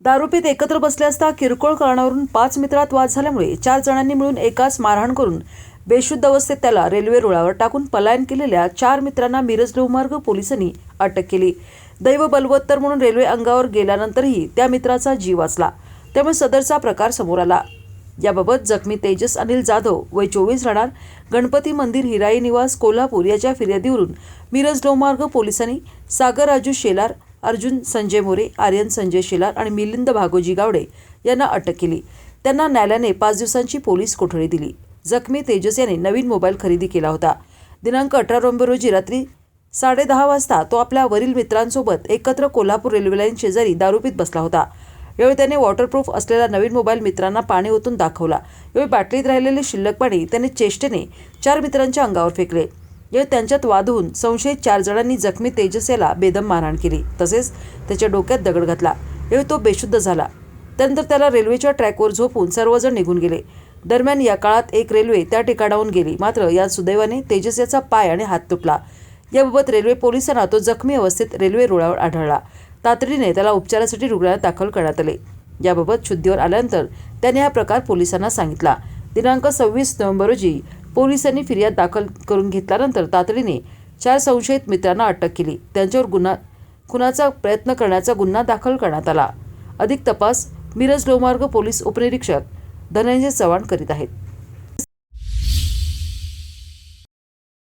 दारूपीत एकत्र बसले असता किरकोळ कारणावरून पाच मित्रात वाद झाल्यामुळे चार जणांनी मिळून एकाच मारहाण करून बेशुद्ध अवस्थेत त्याला रेल्वे रुळावर टाकून पलायन केलेल्या चार मित्रांना मिरज लोहमार्ग पोलिसांनी अटक केली. दैव बलवत्तर म्हणून रेल्वे अंगावर गेल्यानंतरही त्या मित्राचा जीव वाचला. त्यामुळे सदरचा प्रकार समोर आला. याबाबत जखमी तेजस अनिल जाधव वय चोवीस राहणार गणपती मंदिर हिराई निवास कोल्हापूर याच्या फिर्यादीवरून मिरज लोहमार्ग पोलिसांनी सागर राजू शेलार अर्जुन संजय मोरे आर्यन संजय शेलार आणि मिलिंद भागोजी गावडे यांना अटक केली. त्यांना न्यायालयाने पाच दिवसांची पोलीस कोठडी दिली. जखमी तेजस याने नवीन मोबाईल खरेदी केला होता. दिनांक अठरा नोव्हेंबर रोजी रात्री साडेदहा वाजता तो आपल्या वरील मित्रांसोबत एकत्र कोल्हापूर रेल्वे लाईन शेजारी दारूपीत बसला होता. यावेळी त्याने वॉटरप्रूफ असलेला नवीन मोबाईल मित्रांना पाणी ओतून दाखवला. यावेळी बाटलीत राहिलेले शिल्लक पाणी त्याने चेष्टेने चार मित्रांच्या अंगावर फेकले. यावेळी त्यांच्यात वाद होऊन संशयित चार जणांनी जखमी तेजसेला बेदम मारहाण केली. तसेच त्याच्या डोक्यात दगड घातला. यावेळी तो बेशुद्ध झाला. त्यानंतर त्याला रेल्वेच्या ट्रॅकवर झोपून सर्वजण निघून गेले. दरम्यान या काळात एक रेल्वे त्या ठिकाणाहून गेली. मात्र या सुदैवाने तेजस याचा पाय आणि हात तुटला. याबाबत रेल्वे पोलिसांना तो जखमी अवस्थेत रेल्वे रुळावर आढळला. तातडीने त्याला उपचारासाठी रुग्णालयात दाखल करण्यात आले. याबाबत शुद्धीवर आल्यानंतर त्याने हा प्रकार पोलिसांना सांगितला. दिनांक सव्वीस नोव्हेंबर रोजी पोलिसांनी फिर्याद दाखल करून घेतल्यानंतर तातडीने चार संशयित मित्रांना अटक केली. त्यांच्यावर गुन्हा खुनाचा प्रयत्न करण्याचा गुन्हा दाखल करण्यात आला. अधिक तपास मिरज लोमार्ग पोलीस उपनिरीक्षक धनंजय चव्हाण करीत आहेत.